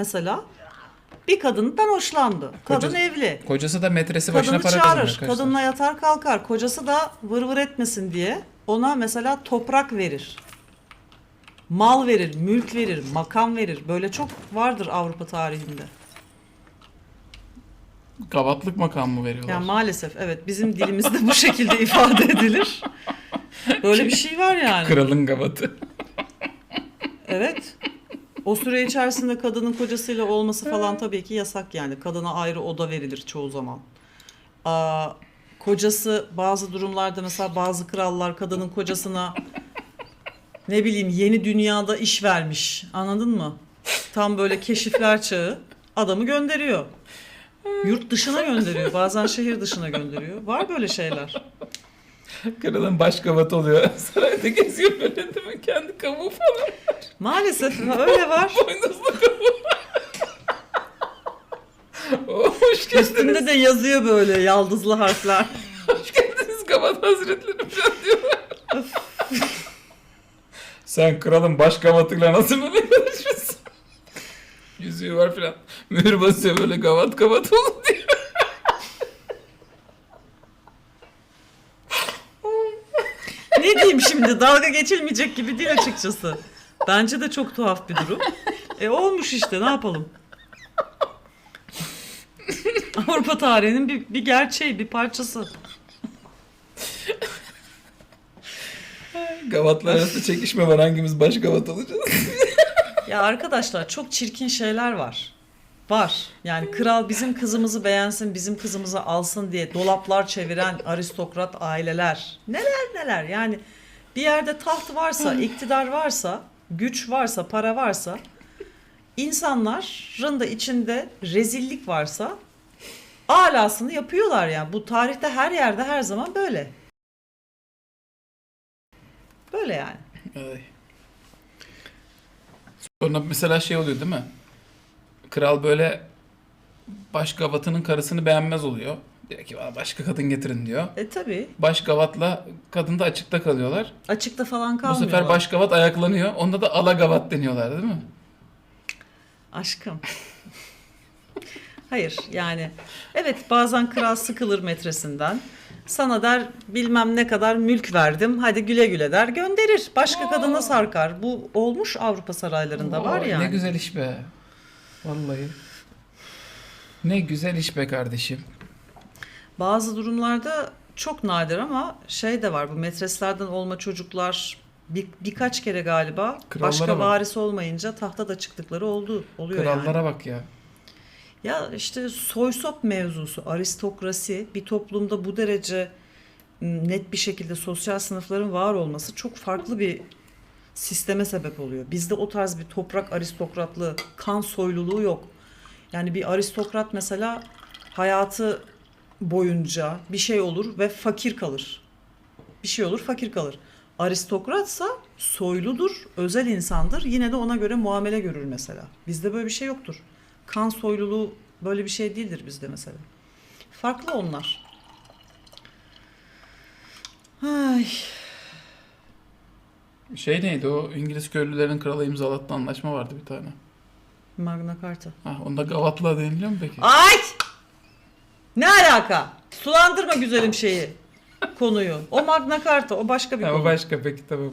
mesela bir kadından hoşlandı. Kadın Kocası- evli. Kocası da metresi başına Kadını para çağırır. kazanıyor. arkadaşlar. Kadınla yatar kalkar. Kocası da vır vır etmesin diye ona mesela toprak verir. Mal verir, mülk verir, makam verir. Böyle çok vardır Avrupa tarihinde. Gavatlık makam mı veriyorlar? Yani maalesef evet bizim dilimizde bu şekilde ifade edilir. Böyle bir şey var yani. Kralın gavatı. Evet. O süre içerisinde kadının kocasıyla olması falan tabii ki yasak yani. Kadına ayrı oda verilir çoğu zaman. Aa, kocası bazı durumlarda mesela bazı krallar kadının kocasına ne bileyim yeni dünyada iş vermiş. Anladın mı? Tam böyle keşifler çağı adamı gönderiyor. Yurt dışına gönderiyor. Bazen şehir dışına gönderiyor. Var böyle şeyler. Kralın baş gavatı oluyor. Sarayda geziyor böyle değil mi? Kendi kavuğu falan. Maalesef öyle var. Boynuzlu kavuğu. Oh, Hoş geldiniz. Üstünde de yazıyor böyle yaldızlı harfler. Hoş geldiniz Gavat Hazretleri falan diyorlar. Sen kralın baş gavatıyla nasıl böyle yarışmışsın? Yüzüğü var falan. Mühür basıyor böyle gavat gavat olun diyor. Ne diyeyim şimdi dalga geçilmeyecek gibi değil açıkçası. Bence de çok tuhaf bir durum. E olmuş işte ne yapalım. Avrupa tarihinin bir, bir gerçeği, bir parçası. Gavatlar arasında çekişme var. Hangimiz baş gavat olacağız? Ya arkadaşlar çok çirkin şeyler var. Var. Yani kral bizim kızımızı beğensin, bizim kızımızı alsın diye dolaplar çeviren aristokrat aileler. Neler neler yani bir yerde taht varsa, iktidar varsa, güç varsa, para varsa insanların da içinde rezillik varsa alasını yapıyorlar yani. Bu tarihte her yerde her zaman böyle. Böyle yani. Ay. Sonra mesela şey oluyor değil mi? Kral böyle baş gavatının karısını beğenmez oluyor. Diyor ki bana başka kadın getirin diyor. E tabi Baş gavatla kadın da açıkta kalıyorlar. açıkta falan Bu kalmıyorlar. sefer baş gavat ayaklanıyor. Onda da ala gavat deniyorlar değil mi? Aşkım. Hayır yani evet bazen kral sıkılır metresinden. Sana der bilmem ne kadar mülk verdim hadi güle güle der gönderir. Başka kadına sarkar. Bu olmuş Avrupa saraylarında var Oo, yani. Ne güzel iş be. Vallahi. Ne güzel iş be kardeşim. Bazı durumlarda çok nadir ama şey de var bu metreslerden olma çocuklar bir, birkaç kere galiba Krallara başka bak. varis olmayınca tahta da çıktıkları oldu oluyor yani. Krallara bak ya. Ya işte soysop mevzusu, aristokrasi bir toplumda bu derece m, net bir şekilde sosyal sınıfların var olması çok farklı bir sisteme sebep oluyor. Bizde o tarz bir toprak aristokratlığı, kan soyluluğu yok. Yani bir aristokrat mesela hayatı boyunca bir şey olur ve fakir kalır. Bir şey olur fakir kalır. Aristokratsa soyludur, özel insandır. Yine de ona göre muamele görür mesela. Bizde böyle bir şey yoktur. Kan soyluluğu böyle bir şey değildir bizde mesela. Farklı onlar. Ay, Şey neydi o İngiliz köylülerin krala imzalattığı anlaşma vardı bir tane. Magna Carta. Ha, onda gavatla deniliyor mu peki? Ay! Ne alaka? Sulandırma güzelim şeyi. Konuyu. O Magna Carta, o başka bir Ha, konu. o başka peki tamam.